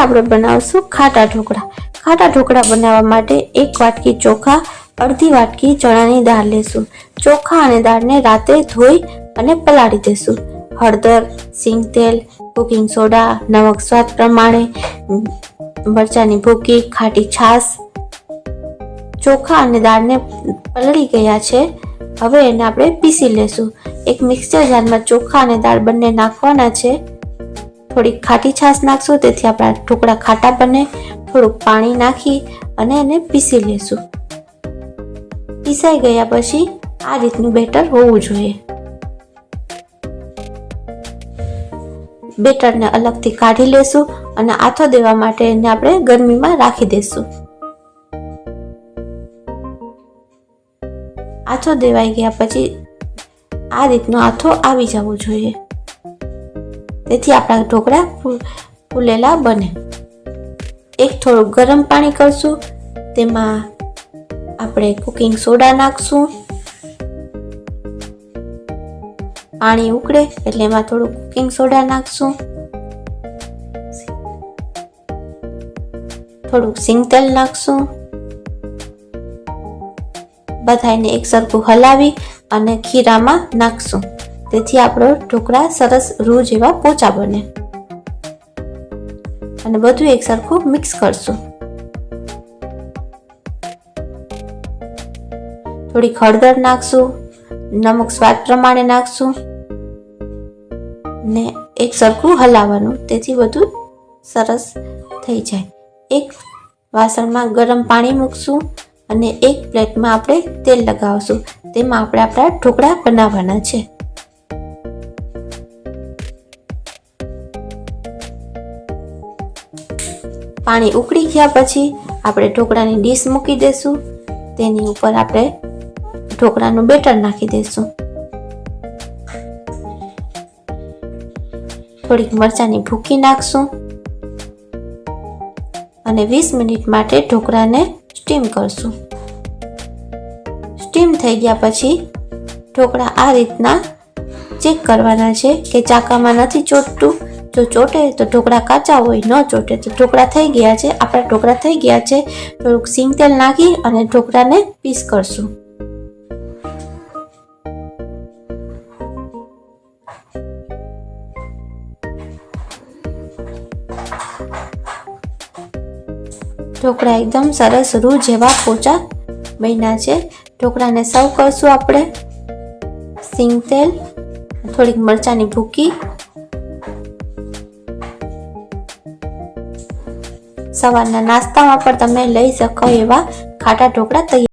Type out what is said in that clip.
આપણે બનાવશું ખાટા ઢોકળા. ખાટા ઢોકળા બનાવવા માટે એક વાટકી ચોખા, અડધી વાટકી ચણાની દાળ લેશું. ચોખા અને દાળને રાતે ધોઈ અને પલાળી દેશું. હળદર, સિંગ તેલ, કુકિંગ સોડા, નમક સ્વાદ પ્રમાણે મરચાંની ભૂકી, ખાટી છાશ. ચોખા અને દાળને પલળી ગયા છે. હવે એને આપણે પીસી લેશું. એક મિક્સર જારમાં ચોખા અને દાળ બંને નાખવાના છે. થોડીક ખાટી છાશ નાખશું, તેથી આપણા ઢોકળા ખાટા બને. થોડુંક પાણી નાખી અને એને પીસી લેશું. પીસાઈ ગયા પછી આ રીતનું બેટર હોવું જોઈએ. બેટરને અલગથી કાઢી લેશું અને આથો દેવા માટે એને આપણે ગરમીમાં રાખી દેશું. આથો દેવાઈ ગયા પછી આ રીતનો આથો આવી જવો જોઈએ. તેથી આપણા ઢોકળા ફૂલેલા બને. એક થોડું ગરમ પાણી કરશું, તેમાં આપણે કુકિંગ સોડા નાખશું. પાણી ઉકળે એટલે એમાં થોડું કુકિંગ સોડા નાખશું. થોડુંક સિંગ તેલ નાખશું. બધાને એક સરખું હલાવી અને ખીરામાં નાખશું. તેથી આપણો ઢોકળા સરસ રૂ જેવા પોચા બને. અને બધું એક સરખું મિક્સ કરશું. થોડીક હળદર નાખશું, નમક સ્વાદ પ્રમાણે નાખશું ને એક સરખું હલાવવાનું. તેથી બધું સરસ થઈ જાય. એક વાસણમાં ગરમ પાણી મૂકશું અને એક પ્લેટમાં આપણે તેલ લગાવશું. તેમાં આપણે આપણા ઢોકળા બનાવવાના છે. પાણી ઉકળી ગયા પછી આપણે ઢોકળાની ડીશ મૂકી દઈશું તેની ઉપર આપણે ઢોકળાનું બેટર નાખી દઈશું થોડીક મરચાંની ભૂકી નાખશું અને વીસ મિનિટ માટે ઢોકળાને સ્ટીમ કરશું. સ્ટીમ થઈ ગયા પછી ઢોકળા આ રીતના ચેક કરવાના છે કે ચાકામાં નથી ચોટતું. જો ચોટે તો ઢોકળા કાચા હોય, ન ચોટે તો ઢોકળા થઈ ગયા છે. આપણા ઢોકળા થઈ ગયા છે. થોડુંક સિંગ તેલ નાખી અને ઢોકળાને પીસ કરશું. ઢોકળા એકદમ સરસ રૂ જેવા પોચા બન્યા છે. ઢોકળાને સર્વ કરશું આપણે. સિંગ તેલ, થોડીક મરચાંની ભૂકી સવારના નાસ્તામાં પણ તમે લઈ શકો એવા ખાટા ઢોકળા તૈયાર